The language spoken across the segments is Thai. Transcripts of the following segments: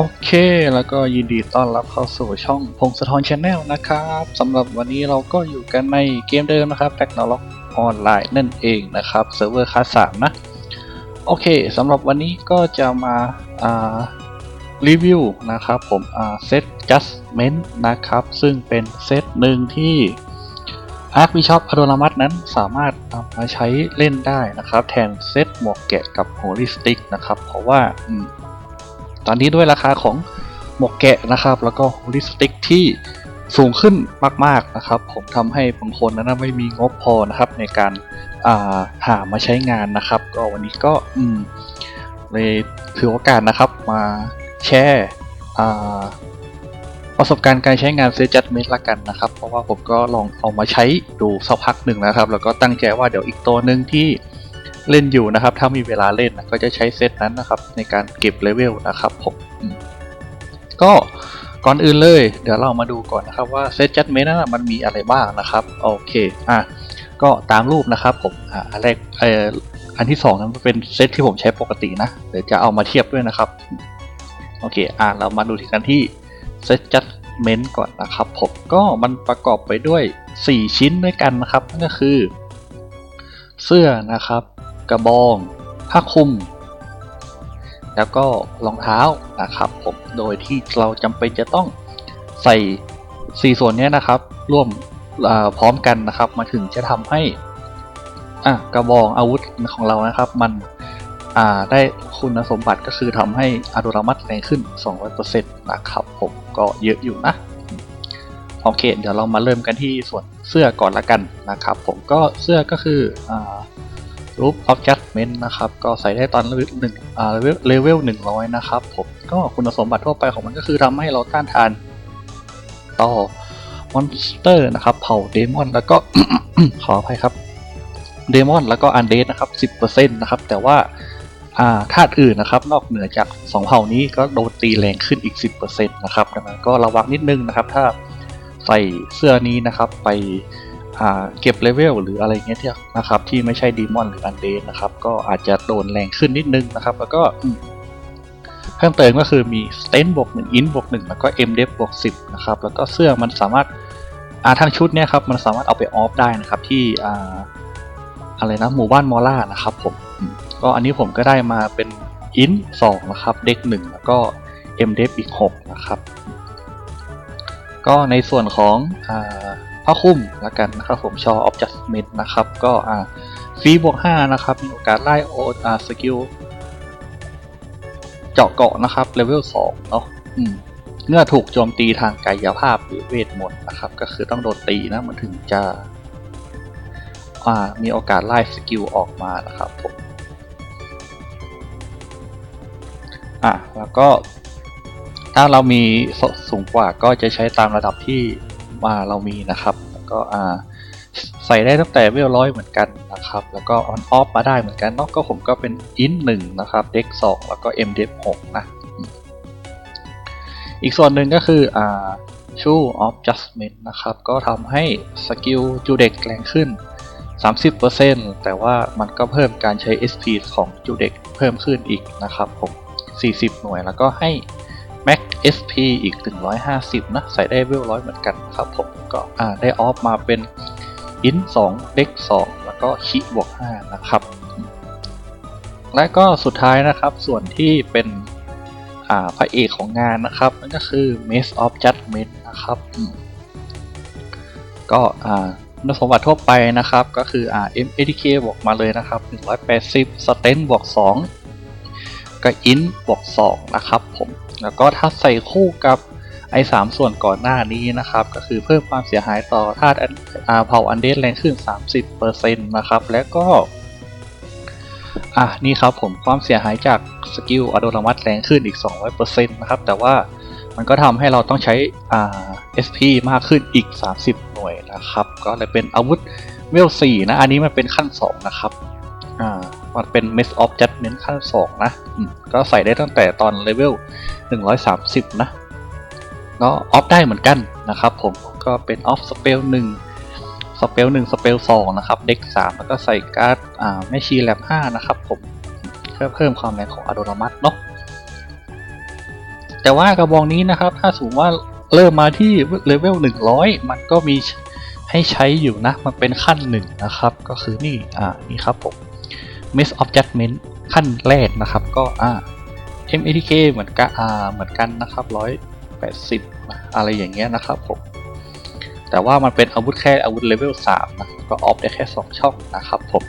โอเค แล้วก็ยินดีต้อนรับเข้าสู่ช่องพงศธรชาแนลนะครับสำหรับวันนี้เราก็อยู่กันในเกมเดิมนะครับ t e c h n o l o g ออนไลน์นั่นเองนะครับเซิร์ฟเวอร์คลาสสามนะ โอเคสำหรับวันนี้ก็จะมาารีวิวนะครับผมเซต Justment นะครับ ซึ่งเป็นเซตหนึ่งที่ Arc Bishop อ d o n a m u s นั้นสามารถนำมาใช้เล่นได้นะครับ แทนเซตหมวกแกะกับ Holy Stick นะครับ เพราะว่า ตอนนี้ด้วยราคาของหมวกแกะนะครับ แล้วก็ Holy Stick ที่สูงขึ้นมาก ๆนะครับ ผมทำให้บางคนนั้นไม่มีงบพอนะครับในการาหามาใช้งานนะครับ ก็วันนี้ก็อืมเลยถือโอกาสนะครับมาแชร์ประสบการณ์การใช้งานเซจัดเมดละกันนะครับ เพราะว่าผมก็ลองเอามาใช้ดูสักพักหนึ่งนะครับ แล้วก็ตั้งใจว่าเดี๋ยวอีกตัวหนึ่งที่ เล่นอยู่นะครับ ถ้ามีเวลาเล่นนะก็จะใช้เซตนั้นนะครับในการเก็บเลเวลนะครับผมก็ก่อนอื่นเลย เดี๋ยวเรามาดูก่อนนะครับว่าเซตจัดเมนต์นั้นมันมีอะไรบ้างนะครับโอเคอะก็ตามรูปนะครับผมอะอันแรกเอ่ออันที่สองนั้นเป็นเซตที่ผมใช้ปกตินะเดี๋ยวจะเอามาเทียบด้วยนะครับโอเคอะเรามาดูที่กันที่เซตจัดเมนต์ก่อนนะครับผมก็มันประกอบไปด้วย 4 ชิ้นด้วยกันนะครับนั่นก็คือ เสื้อนะครับ กระบอง ผ้าคลุม แล้วก็รองเท้านะครับผมโดยที่เราจำเป็นจะต้องใส่ 4 ส่วนนี้นะครับ ร่วมพร้อมกันนะครับมาถึงจะทำให้กระบองอาวุธของเรานะครับ มันได้คุณสมบัติก็คือทำให้อะดูรามัดแรงขึ้น 200%นะครับผมก็เยอะอยู่นะโอเค เดี๋ยวเรามาเริ่มกันที่ส่วนเสื้อก่อนละกันนะครับ ผมก็เสื้อก็คืออ รูป adjustment นะครับ ก็ใส่ได้ตอนเลเวลหนึ่งอ่าเลเวลหนึ่งร้อยนะครับผมก็คุณสมบัติทั่วไปของมันก็คือทำให้เราต้านทานต่อมอนสเตอร์นะครับ เผ่าเดมอน แล้วก็ขออภัยครับเดมอนแล้วก็อันเดสนะครับ 10%นะครับ แต่ว่าอ่าธาตุอื่นนะครับ นอกเหนือจาก 2 เผ่านี้ก็โดนตีแรงขึ้นอีก 10%นะครับดังนั้นก็ระวังนิดนึงนะครับ ถ้าใส่เสื้อนี้นะครับไป เก็บเลเวลหรืออะไรเงี้ยที่นะครับที่ไม่ใช่ดีมอนหรืออันเดนนะครับก็อาจจะโดนแรงขึ้นนิดนึงนะครับ แล้วก็เพิ่มเติมก็คือมีสเตนบวกหนึ่งอินบวกหนึ่งแล้วก็เอ็มเดฟบวกสิบนะครับแล้วก็เสื้อมันสามารถอ่าทั้งชุดเนี่ยครับมันสามารถเอาไปออฟได้นะครับที่อ่าอะไรนะหมู่บ้านมอล่านะครับผมอืมก็อันนี้ผมก็ได้มาเป็นอินสองนะครับเด็กหนึ่งแล้วก็เอ็มเดฟอีกหกนะครับ ก็ในส่วนของอ่า ผ้าคลุ้มแล้วกันนะครับผมชอ of Judgment นะครับ ก็อ่าฟรีบวก5นะครับ มีโอกาสไล่โออ่าสกิลเจาะเกาะนะครับเลเวล2เนาะอืมเมื่อถูกโจมตีทางกายภาพหรือเวทมนต์นะครับ ก็คือต้องโดนตีนะมันถึงจะอ่ามีโอกาสไล่สกิลออกมานะครับผมอะแล้วก็ถ้าเรามีสูงกว่าก็จะใช้ตามระดับที่ ว่าเรามีนะครับ แล้วก็อ่าใส่ได้ตั้งแต่เวลร้อยเหมือนกันนะครับ แล้วก็ออนออฟมาได้เหมือนกันเนอกก็ผมก็เป็นอินหนึ่งนะครับเด็กสองแล้วก็เอ็มเด็กหกนะอีกส่วนหนึ่งก็คืออ่าชูออฟจัสเมนต์นะครับ ก็ทำให้สกิลจูเด็กแรงขึ้น 30%แต่ว่ามันก็เพิ่มการใช้ SP ของจูเด็กเพิ่มขึ้นอีกนะครับผม 40 หน่วยแล้วก็ให้ Max SP อีก 150 นะ ใส่ได้เวลร้อยเหมือนกันครับผมก็อ่าได้ออฟมาเป็นอิน2เด็ก2 แล้วก็คิบวก 5 นะครับ และก็สุดท้ายนะครับส่วนที่เป็นอ่าพระเอกของงานนะครับนั่นก็คือ Maze of Judgment นะครับก็อ่าคุณสมบัติทั่วไปนะครับก็คืออ่า MATK บวกมาเลยนะครับ 180 s t e n บวก 2 ก็อินบวก 2 นะครับผม แล้วก็ถ้าใส่คู่กับไอ้สามส่วนก่อนหน้านี้นะครับ ก็คือเพิ่มความเสียหายต่อธาตุอันอ่าเผาอันเดสแรงขึ้น 30%นะครับ แล้วก็ อะนี่ครับผมความเสียหายจากสกิลอโดรมัสแรงขึ้นอีก 200%นะครับ แต่ว่ามันก็ทำให้เราต้องใช้อ่า SP มากขึ้นอีก 30 หน่วยนะครับ ก็เลยเป็นอาวุธเวล4นะ อันนี้มันเป็นขั้น 2 นะครับ อ่า มันเป็น Mess of Judgment ขั้น 2 นะก็ใส่ได้ตั้งแต่ตอนเลเวล 130 นะก็ออฟได้เหมือนกันนะครับผมก็เป็นออฟสเปล1สเปล1สเปล2นะครับเด็ก3แล้วก็ใส่การ์ดอ่าแมชชีแลบ5นะครับผมเพื่อเพิ่มความแรงของอะโดรามัสเนาะแต่ว่ากระบองนี้นะครับ ถ้าสมมติว่าเริ่มมาที่เลเวล100มันก็มีให้ใช้อยู่นะ มันเป็นขั้นหนึ่งนะครับ ก็คือนี่อ่านี่ครับผม Miss of Judgment ขั้นแรกนะครับ ก็อ่า MATK เหมือนกันอ่าเหมือนกันนะครับ 180 อะไรอย่างเงี้ยนะครับผมแต่ว่ามันเป็นอาวุธแค่อาวุธเลเวล3นะก็ออฟได้แค่ 2 ช่องนะครับผม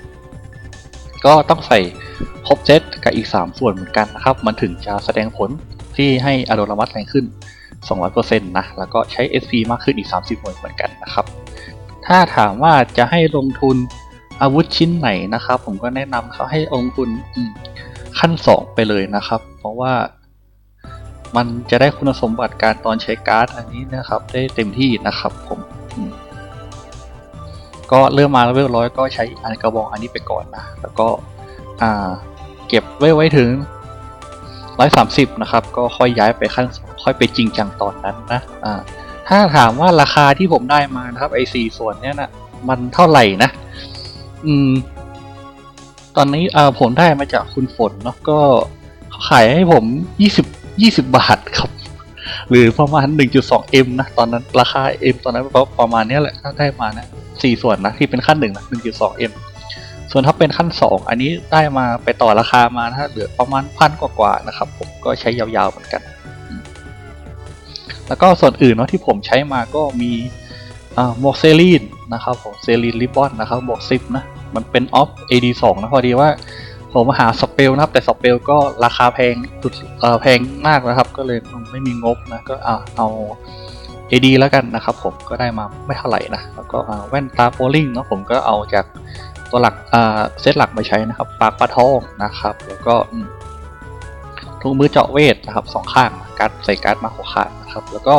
ก็ต้องใส่ครบเซตกับอีก 3 ส่วนเหมือนกันนะครับ มันถึงจะแสดงผลที่ให้อโดรมัสแรงขึ้น 200%นะแล้วก็ใช้ SP มากขึ้นอีก 30 หน่วยเหมือนกันนะครับ ถ้าถามว่าจะให้ลงทุน อาวุธชิ้นไหนนะครับ ผมก็แนะนำเขาให้ลงทุนขั้น 2 ไปเลยนะครับ เพราะว่ามันจะได้คุณสมบัติการตอนใช้การ์ดอันนี้นะครับ ได้เต็มที่นะครับผมก็เริ่มมาเลเวลร้อยก็ใช้อันกระบอกอันนี้ไปก่อนนะแล้วก็เก็บไว้ไว้ถึง 130 นะครับ ก็ค่อยย้ายไปขั้นสองค่อยไปจริงจังตอนนั้นนะถ้าถามว่าราคาที่ผมได้มานะครับไอสี่ส่วนเนี้ยนะมันเท่าไหร่นะ อืม ตอนนี้อ่อผมได้มาจากคุณฝนเนาะก็ขายให้ผม20 20บาทครับ หรือประมาณ 1.2M นะ ตอนนั้นราคา M ตอนนั้นประมาณนี้แหละถ้าได้มานะสี่ส่วนนะ ที่เป็นขั้นหนึ่งนะ 1.2M ส่วนถ้าเป็นขั้น 2 อันนี้ได้มาไปต่อราคามานะฮะเหลือประมาณพันกว่าๆนะครับ ผมก็ใช้ยาวๆเหมือนกัน แล้วก็ส่วนอื่นเนาะที่ผมใช้มาก็มีอ่าหมเซรีน นะครับผมเซรีนริบบอนนะครับบวก10 นะ มันเป็นออฟ AD2 นะพอดีว่าผมมาหาสเปลนะครับ แต่สเปลก็ราคาแพงสุดแพงมากนะครับ ก็เลยไม่มีงบนะ ก็อ่าเอา AD แล้วกันนะครับผมก็ได้มาไม่เท่าไหร่นะ แล้วก็แว่นตาโปลิงเนาะผมก็เอาจากตัวหลักเซตหลักมาใช้นะครับ ปากปลาทองนะครับ แล้วก็อืมถุงมือเจาะเวทนะครับสองข้างการใส่การ์ดมาหัวขาดนะครับ แล้วก็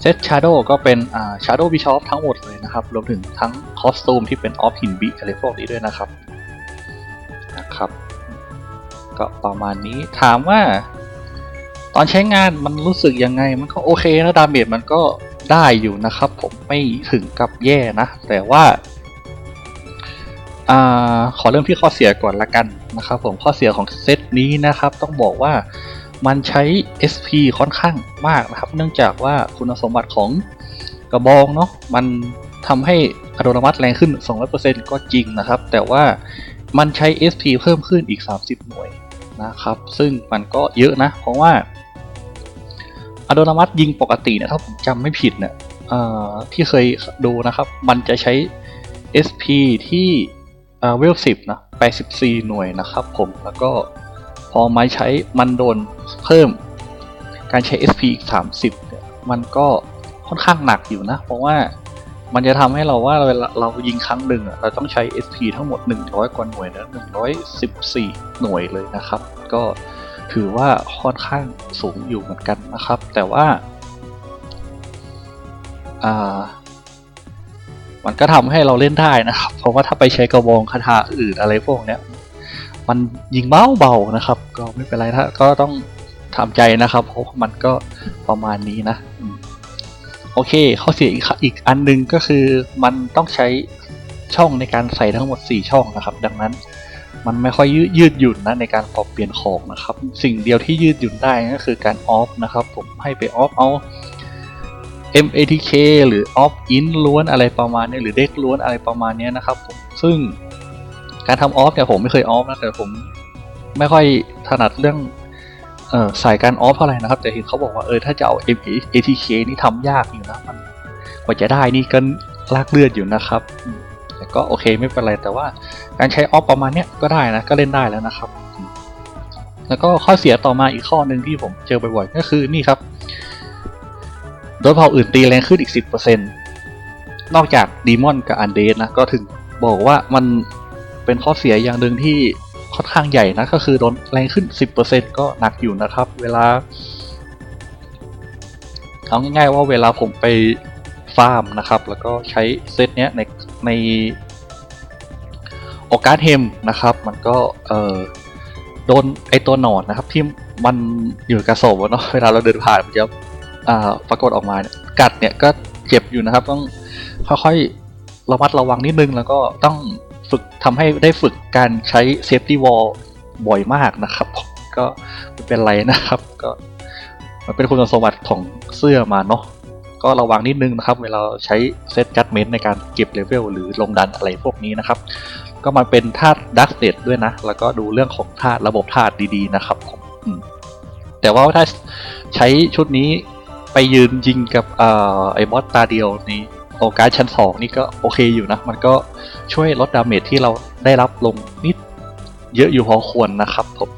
เซตชาร์โดก็เป็นชาร์โดบิชอปทั้งหมดเลยนะครับ รวมถึงทั้งคอสตูมที่เป็นออฟหินบีอะไรพวกนี้ด้วยนะครับนะครับ ก็ประมาณนี้ถามว่า ตอนใช้งานมันรู้สึกยังไง มันก็โอเคนะดาเมจมันก็ได้อยู่นะครับ ผมไม่ถึงกับแย่นะ แต่ว่าอขอเริ่มที่ข้อเสียก่อนละกันนะครับ ผมข้อเสียของเซตนี้นะครับ ต้องบอกว่า มันใช้ SP ค่อนข้างมากนะครับ เนื่องจากว่าคุณสมบัติของกระบองเนาะมันทำให้อัตโนมัติแรงขึ้น 200%ก็จริงนะครับ แต่ว่ามันใช้ SP เพิ่มขึ้นอีก 30 หน่วยนะครับ ซึ่งมันก็เยอะนะ เพราะว่าอัตโนมัติยิงปกติเนี่ยถ้าผมจำไม่ผิดเนี่ยที่เคยดูนะครับ มันจะใช้ SP ที่เวลสิบนะ 84 หน่วยนะครับผมแล้วก็ พอไมาใช้มันโดนเพิ่มการใช้ SP อีก 30เนี่ยมันก็ค่อนข้างหนักอยู่นะ เพราะว่ามันจะทำให้เราว่าเวลาเรายิงครั้งหนึ่งเราต้องใช้ SP ทั้งหมด 100 กว่าหน่วยนะ114 หน่วยเลยนะครับ ก็ถือว่าค่อนข้างสูงอยู่เหมือนกันนะครับ แต่ว่าอ่ามันก็ทำให้เราเล่นได้นะครับ เพราะว่าถ้าไปใช้กระบองคาถาอื่นอะไรพวกเนี้ย มันยิงเบาเบาๆนะครับ ก็ไม่เป็นไรถ้าก็ต้องทำใจนะครับเพราะมันก็ประมาณนี้นะโอเคข้อเสียอีกอีกอันหนึงก็คือมันต้องใช้ช่องในการใส่ทั้งหมด 4 ช่องนะครับ ดังนั้นมันไม่ค่อยยืดหยุ่นนะในการปรับเปลี่ยนของนะครับ สิ่งเดียวที่ยืดหยุ่นได้ก็คือการออฟนะครับ ผมให้ไปออฟเอา MATK หรือ off in ล้วนอะไรประมาณนี้หรือเด็กล้วนอะไรประมาณนี้นะครับผมซึ่ง การทำออฟเนี่ยผมไม่เคยออฟนะแต่ผมไม่ค่อยถนัดเรื่องเอ่อสายการออฟเท่าไหร่นะครับ แต่เห็นเขาบอกว่าเออถ้าจะเอา ATK นี่ทำยากอยู่นะมันกว่าจะได้นี่ก็ลากเลือดอยู่นะครับแต่ก็โอเคไม่เป็นไรแต่ว่าการใช้ออฟประมาณเนี้ยก็ได้นะก็เล่นได้แล้วนะครับ แล้วก็ข้อเสียต่อมาอีกข้อหนึ่งที่ผมเจอบ่อยๆก็คือนี่ครับโดยเผ่าอื่นตีแรงขึ้นอีก 10%นอกจากดีมอนกับอันเดสนะก็ถึงบอกว่ามัน เป็นข้อเสียอย่างหนึ่งที่ค่อนข้างใหญ่นะก็คือโดนแรงขึ้น 10%ก็หนักอยู่นะครับ เวลา เอาง่ายๆว่าเวลาผมไปฟาร์มนะครับ แล้วก็ใช้เซตเนี้ยในในโอกาสเฮมนะครับ มันก็เออโดนไอตัวหนอนนะครับ ที่มันอยู่กับศพอะเนาะเวลาเราเดินผ่านมันจะอ่าปรากฏออกมาเนี่ยกัดเนี่ยก็เจ็บอยู่นะครับ ต้องค่อยๆระมัดระวังนิดนึงแล้วก็ต้อง ฝึกทำให้ได้ฝึกการใช้เซฟตี้วอลบ่อยมากนะครับ ก็ไม่เป็นไรนะครับ ก็มันเป็นคุณสมบัติของเสื้อมาเนาะก็ระวังนิดนึงนะครับ เวลาใช้เซตจัดเมนต์ในการเก็บเลเวลหรือลงดันอะไรพวกนี้นะครับ ก็มันเป็นธาตุดักเ a ดด้วยนะ แล้วก็ดูเรื่องของธาตุระบบธาตุดีๆนะครับผมแต่ว่าถ้าใช้ชุดนี้ไปยืนยิงกับอไอ้บอสตาเดียวนี้ โอกาสชั้นสองนี่ก็โอเคอยู่นะ มันก็ช่วยลดดาเมจที่เราได้รับลงนิดเยอะอยู่พอควรนะครับผม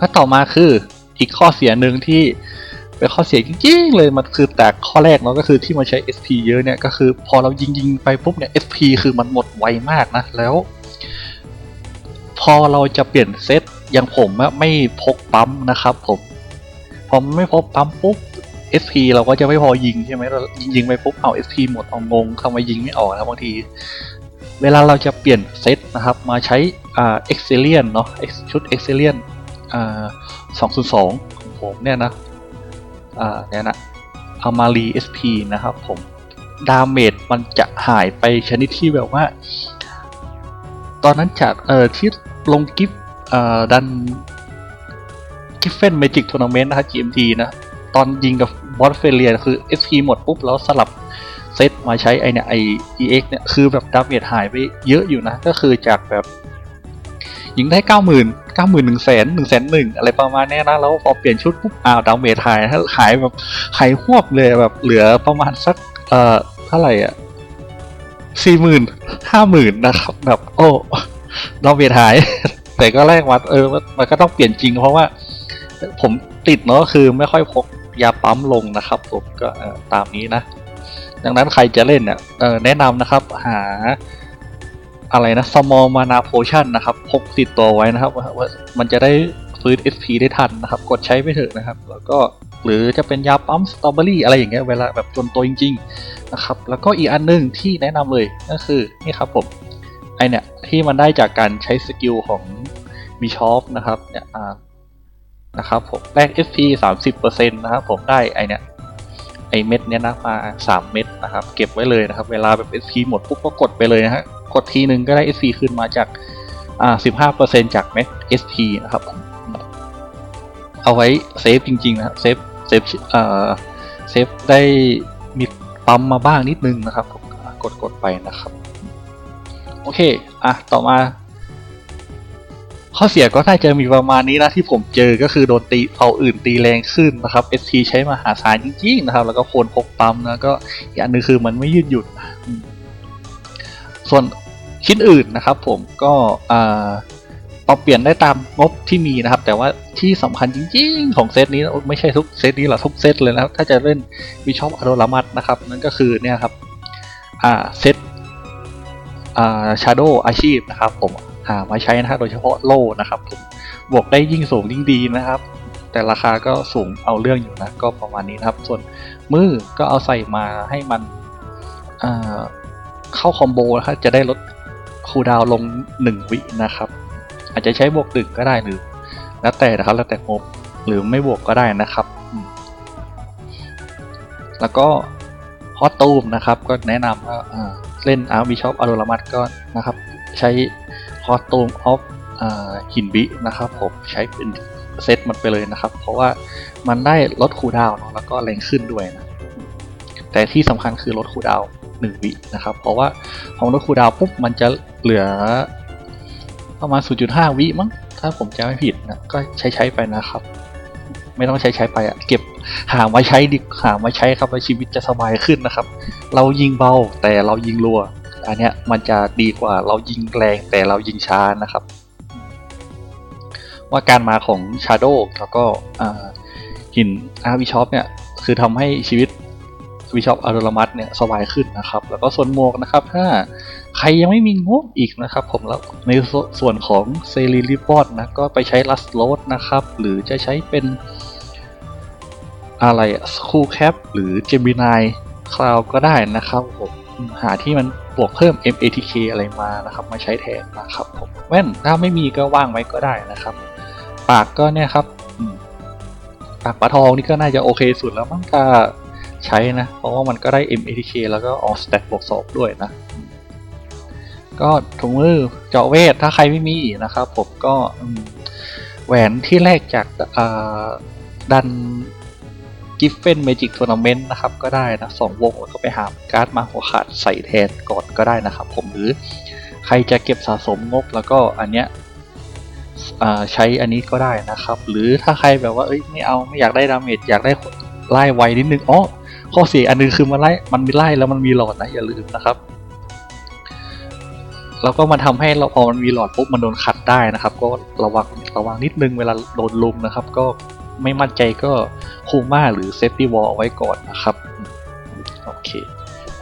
ก็ต่อมาคืออีกข้อเสียหนึ่งที่เป็นข้อเสียจริงๆเลยมันคือแต่ข้อแรกเนาะก็คือที่มันใช้ SP เยอะเนี่ยก็คือพอเรายิงยิงไปปุ๊บเนี่ย SP คือมันหมดไวมากนะแล้ว พอเราจะเปลี่ยนเซตอย่างผมไม่พกปั๊มนะครับผมพอไม่พกปั๊มปุ๊บ SP เราก็จะไม่พอยิงใช่ไหมเรายิงไปปุ๊บเอา SP หมดเอางงเข้ามายิงไม่ออกนะบางที เวลาเราจะเปลี่ยนเซตนะครับ มาใช้อ่า Excelion เนาะชุด Excelion อ่า202ของผมเนี่ยนะอ่าเนี่ยนะเอามารี SP นะครับผมดาเมจมันจะหายไปชนิดที่แบบว่า ตอนนั้นจากเอ่อที่ลงกิฟต์ดันกิฟเฟนเมจิกทัวร์นาเมนต์นะครับ GMT นะ ตอนยิงกับบอสเฟเลียคือ SP หมดปุ๊บแล้วสลับเซตมาใช้ไอเนี่ยไอ EX เนี่ยคือแบบดาเมจหายไปเยอะอยู่นะ ก็คือจากแบบ ยิงได้เก้าหมื่นเก้าหมื่นหนึ่งแสนหนึ่งแสนหนึ่งอะไรประมาณเนี้ยนะ แล้วพอเปลี่ยนชุดปุ๊บอ้าวดาเมจหายหายแบบหายหวบเลยแบบเหลือประมาณสักเอ่อเท่าไหร่อะสี่หมื่นห้าหมื่นนะครับ แบบโอ้ดาเมจหาย แต่ก็แรกมาเออมันก็ต้องเปลี่ยนจริงเพราะว่า ผมติดเนาะคือไม่ค่อยพก ยาปั๊มลงนะครับ ผมก็ตามนี้นะ ดังนั้นใครจะเล่นเนี่ยแนะนำนะครับหาอะไรนะ small mana potion นะครับพกติดตัวไว้นะครับว่ามันจะได้ฟื้น SP ได้ทันนะครับ กดใช้ไปเถอะนะครับ แล้วก็หรือจะเป็นยาปั๊มสตรอเบอรี่อะไรอย่างเงี้ยเวลาแบบจนตัวจริง ๆนะครับ แล้วก็อีกอันหนึงที่แนะนำเลยก็คือนี่ครับผมไอเนี่ยที่มันได้จากการใช้สกิลของมีชอฟนะครับเนี่ยอ่า นะครับผมแลก SP 30%นะครับผมได้ไอเนี่ยไอเม็ดเนี้ยนะมาสามเม็ดนะครับ เก็บไว้เลยนะครับ เวลาแบบ SP หมดปุ๊บก็กดไปเลยนะฮะกดทีหนึ่งก็ได้ SP ขึ้นมาจากอ่าสิบห้าเปอร์เซ็นจากเม็ด SP นะครับผมเอาไว้เซฟจริงๆนะครับเซฟเซฟเอ่อเซฟได้มีปั๊มมาบ้างนิดนึงนะครับผมกดกดไปนะครับ โอเค อะ ต่อมา ข้อเสียก็น่าจะมีประมาณนี้นะที่ผมเจอก็คือโดนตีเผ่าอื่นตีแรงขึ้นนะครับ SP ใช้มหาศาลจริงๆนะครับ แล้วก็โคนพกปั๊มนะก็อีกอันนึงคือมันไม่ยืดหยุ่นส่วนชิ้นอื่นนะครับ ผมก็ปรับเปลี่ยนได้ตามงบที่มีนะครับ แต่ว่าที่สำคัญจริงๆ ของเซตนี้ไม่ใช่ทุกเซตนี้หรอกทุกเซตเลยนะถ้าจะเล่นวิชอปอโรลามัดนะครับ นั่นก็คือเนี่ยครับเซตอ่าชาโดอาชีพนะครับผม หามาใช้นะฮะโดยเฉพาะโล่นะครับผมบวกได้ยิ่งสูงยิ่งดีนะครับ แต่ราคาก็สูงเอาเรื่องอยู่นะก็ประมาณนี้นะครับ ส่วนมือก็เอาใส่มาให้มันเข้าคอมโบนะครับจะได้ลดคูดาวน์ลง 1 วินะครับ อาจจะใช้บวกดึกก็ได้หรือ แล้วแต่นะครับแล้วแต่งบหรือไม่บวกก็ได้นะครับ แล้วก็ฮอตตูมนะครับ ก็แนะนำว่าเล่นอาร์บิชอปอารรามัดก็นะครับ ใช้ ฮอตตูมออฟหินบินะครับผมใช้เป็นเซตมันไปเลยนะครับ เพราะว่ามันได้ลดคูดาวน์เนอะแล้วก็แรงขึ้นด้วยนะ แต่ที่สำคัญคือลดคูดาวน์หนึ่งวินะครับ เพราะว่าพอลดคูดาวน์ปุ๊บมันจะเหลือประมาณ 0.5 วิมั้งถ้าผมจำไม่ผิดนะก็ใช้ใช้ไปนะครับ ไม่ต้องใช้ใช้ไปอะเก็บหามาใช้ดิหามาใช้ครับแล้วชีวิตจะสบายขึ้นนะครับ เรายิงเบาแต่เรายิงรัว อันเนี้ยมันจะดีกว่าเรายิงแรงแต่เรายิงช้านะครับ ว่าการมาของ Shadow แล้วก็หินอาร์วิชอปเนี่ยคือทำให้ชีวิตวิชอปอารลมัสเนี่ยสบายขึ้นนะครับ แล้วก็ส่วนหมวกนะครับ ถ้าใครยังไม่มีงบอีกนะครับ ผมแล้วในสส่วนของเซรีลิบอดนะก็ไปใช้ลัสโ d นะครับ หรือจะใช้เป็นอะไรคูแคปหรือ Gemini Cloud ก็ได้นะครับผมหาที่มัน บวกเพิ่ม MATK อะไรมานะครับมาใช้แทนนะครับผมแว่นถ้าไม่มีก็ว่างไว้ก็ได้นะครับ ปากก็เนี่ยครับปากปลาทองนี่ก็น่าจะโอเคสุดแล้วมั้งถ้าใช้นะ เพราะว่ามันก็ได้ MATK แล้วก็ออ stat บวกสองด้วยนะ ก็ถุงมือเจาะเวทถ้าใครไม่มีนะครับ ผมก็แหวนที่แรกจากดัน กิฟเฟนเมจิกทัวร์นาเมนต์นะครับก็ได้นะสองวงแล้วก็ไปหาการ์ดมาหัวขาดใส่แทนก่อนก็ได้นะครับผมหรือใครจะเก็บสะสมงบแล้วก็อันเนี้ยใช้อันนี้ก็ได้นะครับ หรือถ้าใครแบบว่าเอ้ยไม่เอาไม่อยากได้ดาเมจอยากได้ไล่ไวนิดนึงอ๋อข้อเสียอันนึงคือมันไล่มันมีไล่แล้วมันมีหลอดนะอย่าลืมนะครับแล้วก็มันทำให้เราพอมันมีหลอดปุ๊บมันโดนขัดได้นะครับ ก็ระวังระวังนิดนึงเวลาโดนลุมนะครับ ก็ไม่มั่นใจก็ คูม่าหรือเซฟตี้วอลไว้ก่อนนะครับโอเค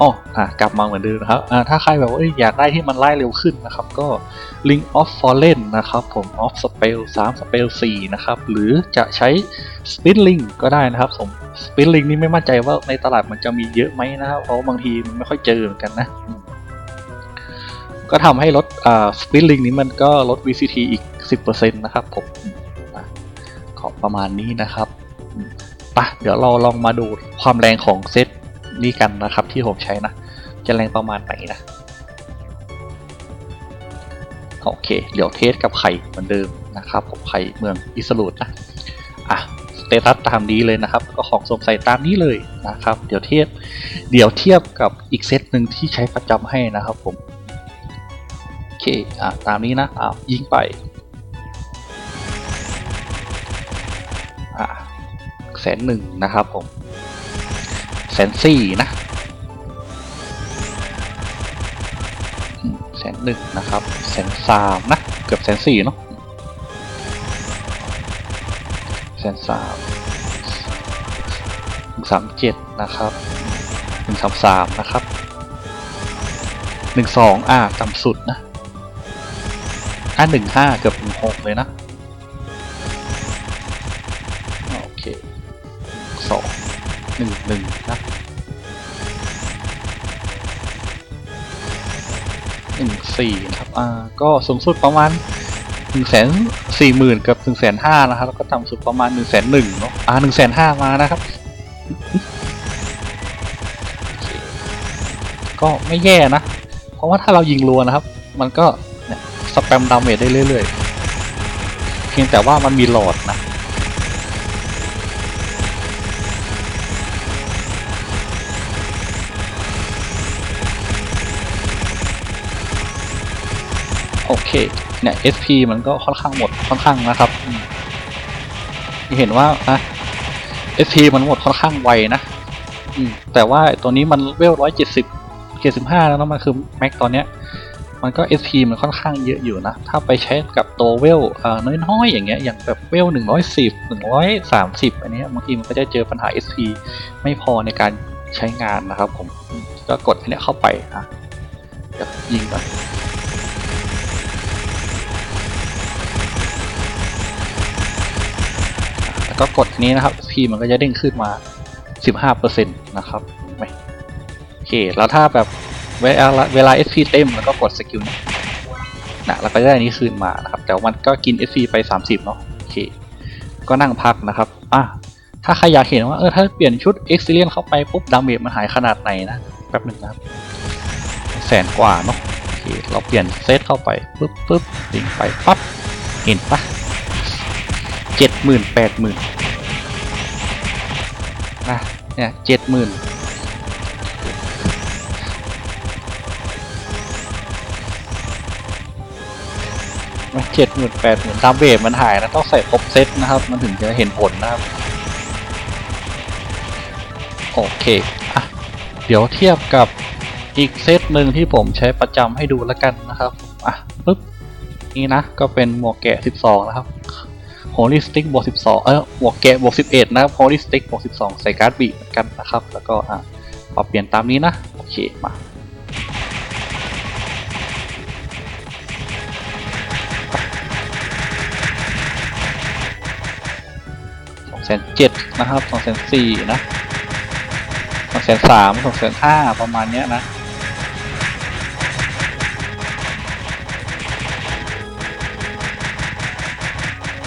อ๋ออะกลับมาเหมือนเดิมนะครับอ่าถ้าใครแบบว่าอยากได้ที่มันไล่เร็วขึ้นนะครับ ก็ Link of Fallen นะครับ ผม Off Spell 3 Spell 4 นะครับ หรือจะใช้ Spin Link ก็ได้นะครับผม Spin Link นี่ไม่มั่นใจว่าในตลาดมันจะมีเยอะไหมนะครับ เพราะบางทีมันไม่ค่อยเจอเหมือนกันนะ ก็ทำให้ลดอ่า Spin Link นี้มันก็ลด VCT อีก 10%นะครับผมขอประมาณนี้นะครับ ปะเดี๋ยวเราลองมาดูความแรงของเซตนี้กันนะครับที่ผมใช้นะ จะแรงประมาณไหนนะ โอเค เดี๋ยวเทสกับไข่เหมือนเดิมนะครับผมไข่เมืองอิสรูดนะ อะสเตตัสตามนี้เลยนะครับแล้วก็ของสมใส่ตามนี้เลยนะครับ เดี๋ยวเทียบ เดี๋ยวเทียบกับอีกเซตหนึ่งที่ใช้ประจำให้นะครับผม โอเค อะตามนี้นะ อะยิงไป อะ แสนหนึ่งนะครับผมแสนสี่นะแสนหนึ่งนะครับแสนสามนะ เกือบแสนสี่เนาะแสนสามหนึ่งสามเจ็ดนะครับหนึ่งสามสามนะครับหนึ่งสองอ่าต่ำสุดนะอ่าหนึ่งห้าเกือบหนึ่งหกเลยนะ 4ครับอ่าก็สูงสุดประมาณ1 4 0 0 0 0กับ1 5 0 0 0นะครับแล้วก็ต่ำสุดประมาณ 1 1 0 0 0เนาะอ่า1 5 0 0 0มานะครับ ก็ไม่แย่นะ เพราะว่าถ้าเรายิงรัวนะครับ มันก็สแปมดาเมจได้เรื่อยๆ เพียงแต่ว่ามันมีหลอดนะ เคเนี่ย SP มันก็ค่อนข้างหมดค่อนข้างนะครับเห็นว่าอะ SP มันหมดค่อนข้างไวนะแต่ว่าตัวนี้มันเวลร้อยเจ็ดสิบเจ็ดสิบห้าแล้วนะมันคือแม็กตอนเนี้ย มันก็ SP มันค่อนข้างเยอะอยู่นะ ถ้าไปใช้กับตัวเวลเอ่อน้อยๆอย่างเงี้ยอย่างแบบเวลหนึ่งร้อยสิบหนึ่งร้อยสามสิบอันนี้บางทีมันก็จะเจอปัญหา SP ไม่พอในการใช้งานนะครับผมก็กดอันเนี้ยเข้าไปอะยวยิงก่อน แล้วก็กดนี้นะครับ P มันก็จะเด้งขึ้นมา 15%นะครับไหมโอเค แล้วถ้าแบบเวลาเวลา SP เต็มแล้วก็กดสกิลนี้นะแล้วก็ได้นี้คืนมานะครับ แต่ว่ามันก็กิน SP ไป 30 เนาะโอเค ก็นั่งพักนะครับอะถ้าใครอยากเห็นว่าเออถ้าเปลี่ยนชุด e x i l i e n เข้าไปปุ๊บดาเมจมันหายขนาดไหนนะแป๊บหนึ่งนะครับ แสนกว่าเนาะโอเคเราเปลี่ยนเซตเข้าไปปุ๊บปุ๊บลิงไปปั๊บเห็นปะ เจ็ดหมื่นแปดหมื่นนะเนี่ยเจ็ดหมื่นเจ็ดหมื่นแปดหมื่นตามเวทมันหายนะ ต้องใส่ครบเซตนะครับ มันถึงจะเห็นผลนะครับ โอเคอะเดี๋ยวเทียบกับอีกเซตหนึ่งที่ผมใช้ประจำให้ดูแล้วกันนะครับ อะปึ๊บ นี่นะ ก็เป็นหมวกแกะ 12 นะครับ Holy Stick บวก12เออหมวกแกะบวก11นะครับ Holy Stick บวก12ใส่การ์ดบีเหมือนกันนะครับ แล้วก็อะปรับเปลี่ยนตามนี้นะ โอเค มาสองแสนเจ็ดนะครับสองแสนสี่นะสองแสนสามสองแสนห้าประมาณเนี้ยนะ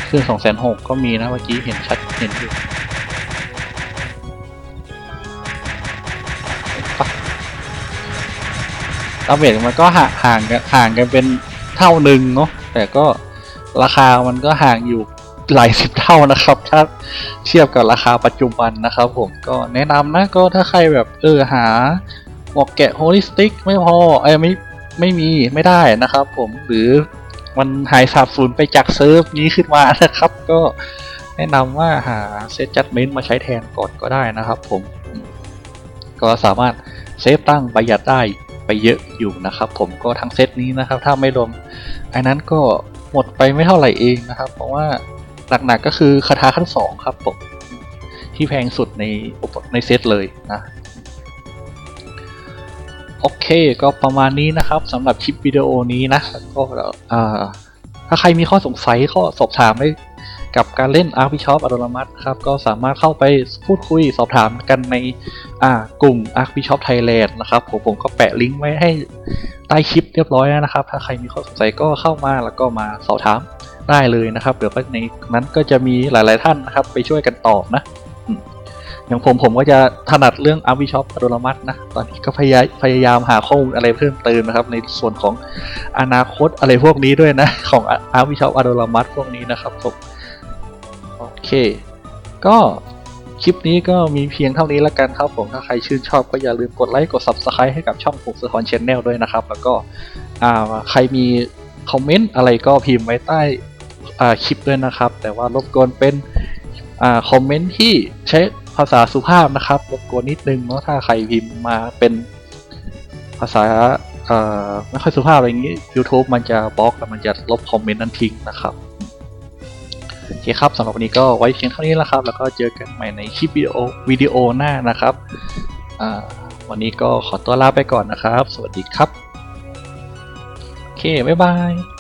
คือสองแสนหกก็มีนะเมื่อกี้เห็นชัดเห็นอยู่ปะดาเมจมันก็ห่างห่างกันห่างกันเป็นเท่าหนึ่งเนาะแต่ก็ราคามันก็ห่างอยู่หลายสิบเท่านะครับ ถ้าเทียบกับราคาปัจจุบันนะครับผมก็แนะนำนะก็ถ้าใครแบบเออหาหมวกแกะโฮลิสติกไม่พอเอ้ไม่ไม่มีไม่ได้นะครับผมหรือ มันหายสาบสูญไปจากเซิร์ฟนี้ขึ้นมานะครับ ก็แนะนำว่าหาเซตจัดเมนต์มาใช้แทนก่อนก็ได้นะครับผม ก็สามารถเซฟตั้งประหยัดได้ไปเยอะอยู่นะครับผมก็ทั้งเซตนี้นะครับ ถ้าไม่รวมอันนั้นก็หมดไปไม่เท่าไหร่เองนะครับ เพราะว่าหนักๆก็คือคาถาขั้นสองครับผมที่แพงสุดในในเซตเลยนะ โอเคก็ประมาณนี้นะครับสำหรับคลิปวิดีโอนี้นะก็ถ้าใครมีข้อสงสัยข้อสอบถามได้กับการเล่น r p s h o p อัตโนมัติครับ ก็สามารถเข้าไปพูดคุยสอบถามกันในกลุ่ม r p s h o p Thailand นะครับผมผมก็แปะลิงก์ไว้ให้ใต้คลิปเรียบร้อยแล้วนะครับ ถ้าใครมีข้อสงสัยก็เข้ามาแล้วก็มาสอบถามได้เลยนะครับ เดี๋ยวในนั้นก็จะมีหลาย ๆ ท่านนะครับ ไปช่วยกันตอบนะ อย่างผมผมก็จะถนัดเรื่อง r p s h o p อัตโนมัตินะ ตอนนี้ก็พยายามพยายามหาข้อมูลอะไรเพิ่มเติมนะครับ ในส่วนของอนาคตอะไรพวกนี้ด้วยนะ ของ r p s h o p อัตโนมัติพวกนี้นะครับผมโอเค ก็คลิปนี้ก็มีเพียงเท่านี้แล้วกันครับผมถ้าใครชื่นชอบก็อย่าลืมกดไลค์กด Subscribe ให้กับช่องผมสะทอนชแนลด้วยนะครับ แล้วก็อ่าใครมีคอมเมนต์อะไรก็พิมพ์ไว้ใต้อ่าคลิปด้วยนะครับ แต่ว่ารบกวนเป็นอ่าคอมเมนต์ที่ใช้ ภาษาสุภาพนะครับรบกวนนิดนึงเนาะถ้าใครพิมพ์มาเป็นภาษาไม่ค่อยสุภาพอะไรอย่างนี้ YouTube มันจะบล็อกแล้วมันจะลบคอมเมนต์นั้นทิ้งนะครับโอเคครับสำหรับวันนี้ก็ไว้เพียงเท่านี้แล้วครับ แล้วก็เจอกันใหม่ในคลิปวิดีโอวิดีโอหน้านะครับวันนี้ก็ขอตัวลาไปก่อนนะครับ สวัสดีครับ โอเค บ๊ายบาย